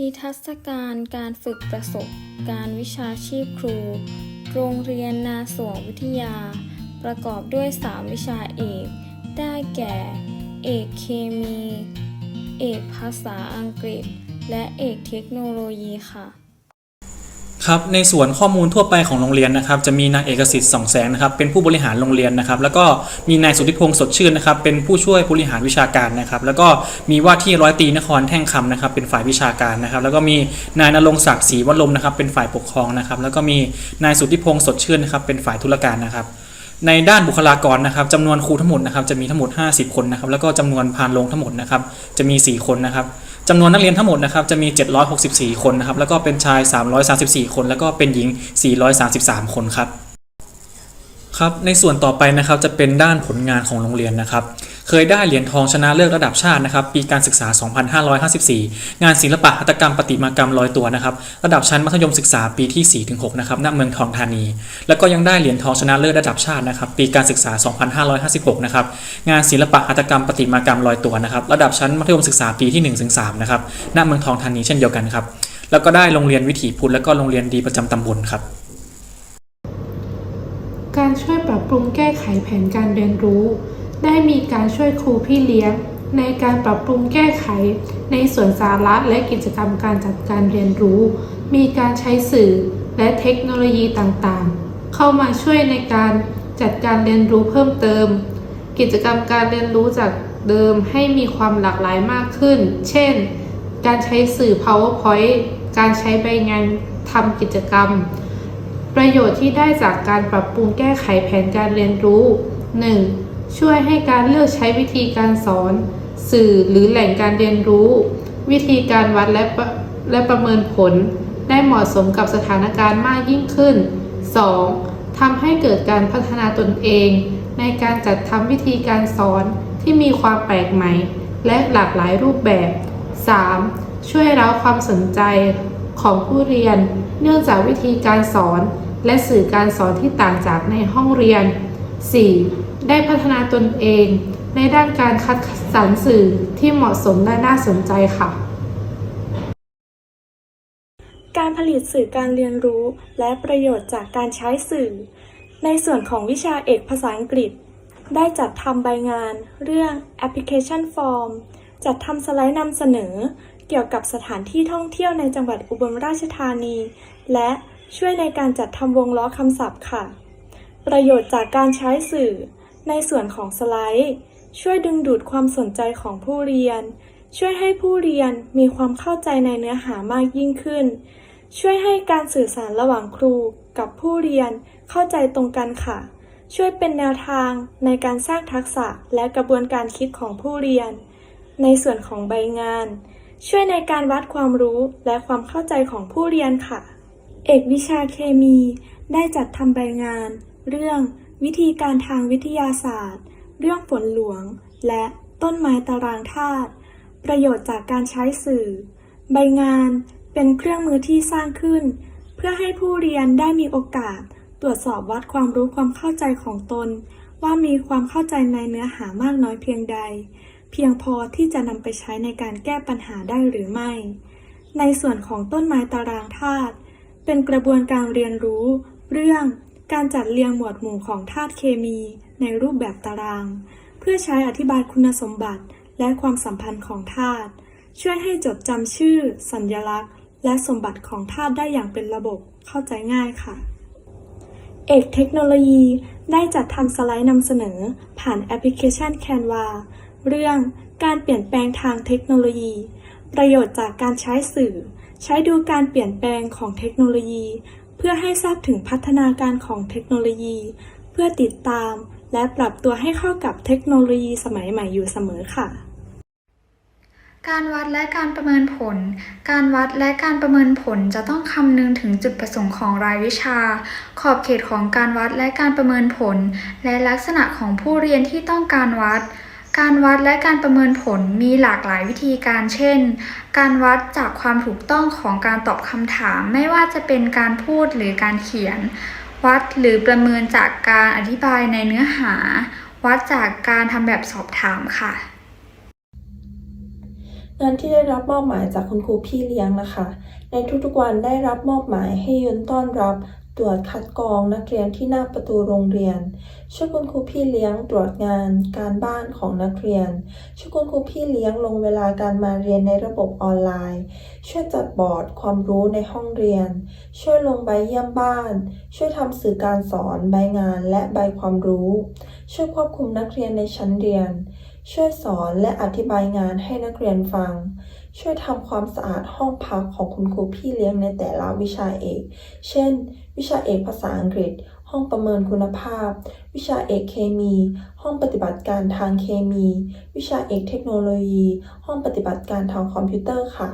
นิทรรศการการฝึกประสบการวิชาชีพครู โรงเรียนนาสวงวิทยา ประกอบด้วย 3 วิชาเอก ได้แก่ เอกเคมี เอกภาษาอังกฤษ และเอกเทคโนโลยีค่ะ ครับในส่วนข้อมูลทั่วไปของโรงเรียนนะครับจะมีนายเอกสิทธิ์สองแสงนะครับเป็นผู้บริหารโรงเรียนนะครับแล้วก็มีนายสุทธิพงศ์สดชื่นนะครับเป็นผู้ช่วยบริหารวิชาการนะครับแล้วก็มีว่าที่ร้อยตีนครแท่งคำนะครับเป็นฝ่ายวิชาการนะครับแล้วก็มีนายนรงศักดิ์ศรีวัลลมนะครับเป็นฝ่ายปกครองนะครับแล้วก็มีนายสุทธิพงศ์สดชื่นนะครับเป็นฝ่ายธุรการนะครับในด้านบุคลากรนะครับจำนวนครูทั้งหมดนะครับจะมีทั้งหมด 50 คนนะครับแล้วก็จำนวนพานโรงทั้งหมดนะครับจะมี 4 คนนะครับ จำนวนนักเรียนทั้งหมดนะครับจะมี 764 คนนะครับแล้วก็เป็นชาย 334 คน แล้วก็เป็นหญิง 433 คนครับครับในส่วนต่อไปนะครับจะเป็นด้านผลงานของโรงเรียนนะครับ เคยได้เหรียญทองชนะเลิศระดับชาตินะครับ ปีการศึกษา 2554 งานศิลปะหัตถกรรมประติมากรรมลอยตัวนะครับ ระดับชั้นมัธยมศึกษาปีที่ 4-6 นะครับ ณ เมืองทองธานี แล้วก็ยังได้เหรียญทองชนะเลิศระดับชาตินะครับ ปีการศึกษา 2556 นะครับ งานศิลปะหัตถกรรมประติมากรรมลอยตัวนะครับ ระดับชั้นมัธยมศึกษาปีที่ 1-3 นะครับ ณ เมืองทองธานีเช่นเดียวกันครับ แล้วก็ได้โรงเรียนวิถีพุทธและก็โรงเรียนดีประจำตำบลครับการช่วยปรับปรุงแก้ไขแผนการเรียนรู้ ได้มีการช่วยครูพี่เลี้ยง ในการปรับปรุงแก้ไข ในส่วนสาระและกิจกรรมการจัดการเรียนรู้ มีการใช้สื่อและเทคโนโลยีต่างๆ เข้ามาช่วยในการจัดการเรียนรู้เพิ่มเติม กิจกรรมการเรียนรู้จากเดิมให้มีความหลากหลายมากขึ้น เช่น การใช้สื่อ PowerPoint การใช้ใบงานทำกิจกรรม ประโยชน์ที่ได้จากการปรับปรุงแก้ไขแผนการเรียนรู้ 1. ช่วยให้การเลือกใช้วิธีการสอน สื่อหรือแหล่งการเรียนรู้ วิธีการวัดและประและประเมินผล ได้เหมาะสมกับสถานการณ์มากยิ่งขึ้น 2. ทำให้เกิดการพัฒนาตนเอง ในการจัดทำวิธีการสอนที่มีความแปลกใหม่ และหลากหลายรูปแบบ 3. ช่วยเร้าความสนใจของผู้เรียน เนื่องจากวิธีการสอน และสื่อการสอนที่ต่างจากในห้องเรียน 4. ได้พัฒนาตนเอง ในด้านการคัดสรรสื่อที่เหมาะสมและน่าสนใจค่ะ การผลิตสื่อการเรียนรู้และประโยชน์จากการใช้สื่อ ในส่วนของวิชาเอกภาษาอังกฤษ ได้จัดทำใบงาน เรื่อง Application Form จัดทำสไลด์นำเสนอ เกี่ยวกับสถานที่ท่องเที่ยวในจังหวัดอุบลราชธานี และช่วยในการจัดทำวงล้อคำศัพท์ค่ะ ประโยชน์จากการใช้สื่อ ในส่วนของสไลด์ ช่วยดึงดูดความสนใจของผู้เรียน ช่วยให้ผู้เรียนมีความเข้าใจในเนื้อหามากยิ่งขึ้น ช่วยให้การสื่อสารระหว่างครูกับผู้เรียนเข้าใจตรงกันค่ะ ช่วยเป็นแนวทางในการสร้างทักษะและกระบวนการคิดของผู้เรียน ในส่วนของใบงาน ช่วยในการวัดความรู้และความเข้าใจของผู้เรียนค่ะ เอกวิชาเคมีได้จัดทำใบงาน เรื่อง วิธีการทางวิทยาศาสตร์ เรื่องฝนหลวง และต้นไม้ตารางธาตุประโยชน์จากการใช้สื่อ ใบงานเป็นเครื่องมือที่สร้างขึ้น เพื่อให้ผู้เรียนได้มีโอกาส ตรวจสอบวัดความรู้ความเข้าใจของตน ว่ามีความเข้าใจในเนื้อหามากน้อยเพียงใด เพียงพอที่จะนำไปใช้ในการแก้ปัญหาได้หรือไม่ ในส่วนของต้นไม้ตารางธาตุเป็นกระบวนการเรียนรู้ เรื่อง การจัดเรียงหมวดหมู่ของธาตุเคมีในรูปแบบตาราง เพื่อใช้อธิบายคุณสมบัติและความสัมพันธ์ของธาตุช่วยให้จดจำชื่อ สัญลักษณ์ และสมบัติของธาตุได้อย่างเป็นระบบเข้าใจง่ายค่ะ เอกเทคโนโลยีได้จัดทำสไลด์นำเสนอ ผ่านแอปพลิเคชัน Canva เรื่องการเปลี่ยนแปลงทางเทคโนโลยี ประโยชน์จากการใช้สื่อ ใช้ดูการเปลี่ยนแปลงของเทคโนโลยี เพื่อให้ทราบถึงพัฒนาการของเทคโนโลยี เพื่อติดตาม และปรับตัวให้เข้ากับเทคโนโลยีสมัยใหม่อยู่เสมอค่ะการวัดและการประเมินผล การวัดและการประเมินผลจะต้องคำนึงถึงจุดประสงค์ของรายวิชา ขอบเขตของการวัดและการประเมินผล และลักษณะของผู้เรียนที่ต้องการวัด การวัดและการประเมินผลมีหลากหลายวิธีการเช่น การวัดจากความถูกต้องของการตอบคำถามไม่ว่าจะเป็นการพูดหรือการเขียน วัดหรือประเมินจากการอธิบายในเนื้อหา วัดจากการทำแบบสอบถามค่ะ งานที่ได้รับมอบหมายจากคุณครูพี่เลี้ยงนะคะ ในทุกๆวันได้รับมอบหมายให้ยืนต้อนรับ ตรวจคัดกรองนักเรียนที่หน้าประตูโรงเรียน ช่วยคุณครูพี่เลี้ยงตรวจงานการบ้านของนักเรียน ช่วยคุณครูพี่เลี้ยงลงเวลาการมาเรียนในระบบออนไลน์ ช่วยจัดบอร์ดความรู้ในห้องเรียน ช่วยลงใบเยี่ยมบ้าน ช่วยทำสื่อการสอนใบงานและใบความรู้ ช่วยควบคุมนักเรียนในชั้นเรียน ช่วยสอนและอธิบายงานให้นักเรียนฟัง ช่วยทำความสะอาดห้องพักของคุณครูพี่เลี้ยงในแต่ละวิชาเอก เช่น วิชาเอกภาษาอังกฤษ ห้องประเมินคุณภาพ วิชาเอกเคมี ห้องปฏิบัติการทางเคมี วิชาเอกเทคโนโลยี ห้องปฏิบัติการทางคอมพิวเตอร์ค่ะ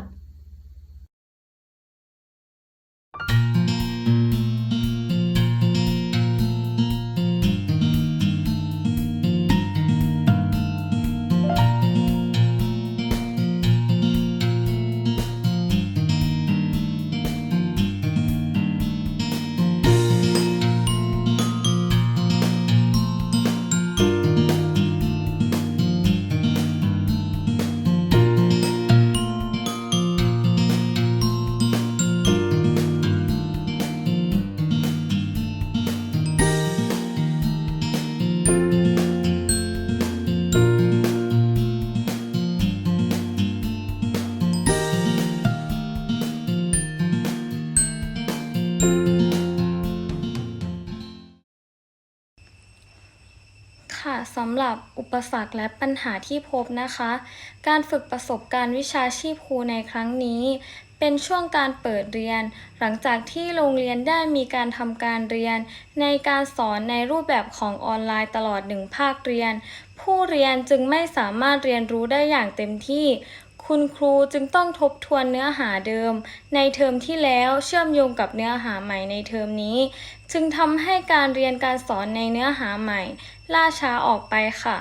ับอุปสรรคและปัญหาที่พบนะคะ การฝึกประสบการณ์วิชาชีพครูในครั้งนี้ เป็นช่วงการเปิดเรียน หลังจากที่โรงเรียนได้มีการทำการเรียน ในการสอนในรูปแบบของออนไลน์ตลอดหนึ่งภาคเรียน ผู้เรียนจึงไม่สามารถเรียนรู้ได้อย่างเต็มที่ คุณครูจึงต้องทบทวนเนื้อหาเดิม ในเทอมที่แล้วเชื่อมโยงกับเนื้อหาใหม่ในเทอมนี้ จึงทำให้การเรียนการสอนในเนื้อหาใหม่ ล่าช้าออกไปค่ะ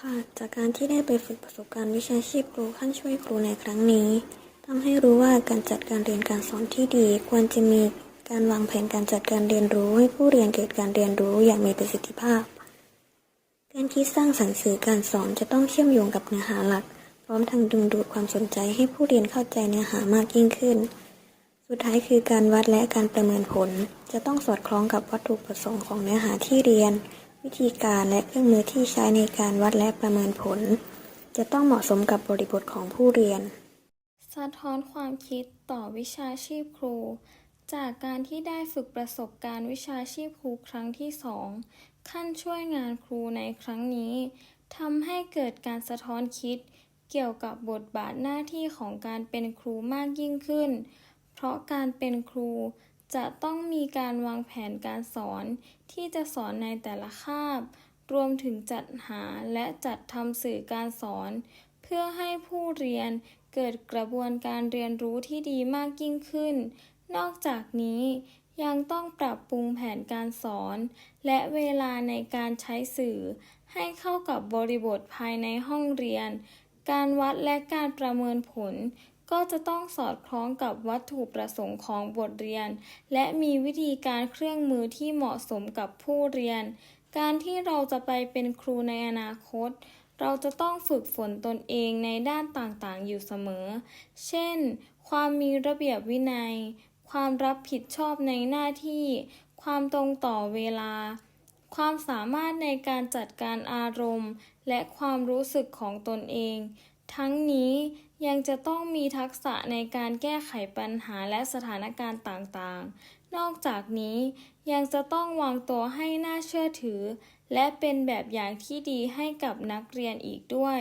ค่ะ จากการที่ได้ไปฝึกประสบการณ์วิชาชีพครูขั้นช่วยครูในครั้งนี้ทำให้รู้ว่าการจัดการเรียนการสอนที่ดีควรจะมีการวางแผนการจัดการเรียนรู้ให้ผู้เรียนเกิดการเรียนรู้อย่างมีประสิทธิภาพ การคิดสร้างสรรค์สื่อการสอนจะต้องเชื่อมโยงกับเนื้อหาหลัก พร้อมทั้งดึงดูดความสนใจให้ผู้เรียนเข้าใจเนื้อหามากยิ่งขึ้น สุดท้ายคือการวัดและการประเมินผล จะต้องสอดคล้องกับวัตถุประสงค์ของเนื้อหาที่เรียน วิธีการและเครื่องมือที่ใช้ในการวัดและประเมินผล จะต้องเหมาะสมกับบริบทของผู้เรียน สะท้อนความคิดต่อวิชาชีพครู จากการที่ได้ฝึกประสบการณ์วิชาชีพครูครั้งที่สองขั้นช่วยงานครูในครั้งนี้ทำให้เกิดการสะท้อนคิด เกี่ยวกับบทบาทหน้าที่ของการเป็นครูมากยิ่งขึ้น เพราะการเป็นครูจะต้องมีการวางแผนการสอน ที่จะสอนในแต่ละคาบ รวมถึงจัดหาและจัดทำสื่อการสอน เพื่อให้ผู้เรียนเกิดกระบวนการเรียนรู้ที่ดีมากยิ่งขึ้น นอกจากนี้ยังต้องปรับปรุงแผนการสอน และเวลาในการใช้สื่อ ให้เข้ากับบริบทภายในห้องเรียน การวัดและการประเมินผล ก็จะต้องสอดคล้องกับวัตถุประสงค์ของบทเรียน และมีวิธีการเครื่องมือที่เหมาะสมกับผู้เรียน การที่เราจะไปเป็นครูในอนาคต เราจะต้องฝึกฝนตนเองในด้านต่างๆ อยู่เสมอ เช่น ความมีระเบียบวินัย ความรับผิดชอบในหน้าที่ ความตรงต่อเวลา ความสามารถในการจัดการอารมณ์ และความรู้สึกของตนเอง ทั้งนี้ยังจะต้องมีทักษะในการแก้ไขปัญหาและสถานการณ์ต่างๆ นอกจากนี้ยังจะต้องวางตัวให้น่าเชื่อถือ และเป็นแบบอย่างที่ดีให้กับนักเรียนอีกด้วย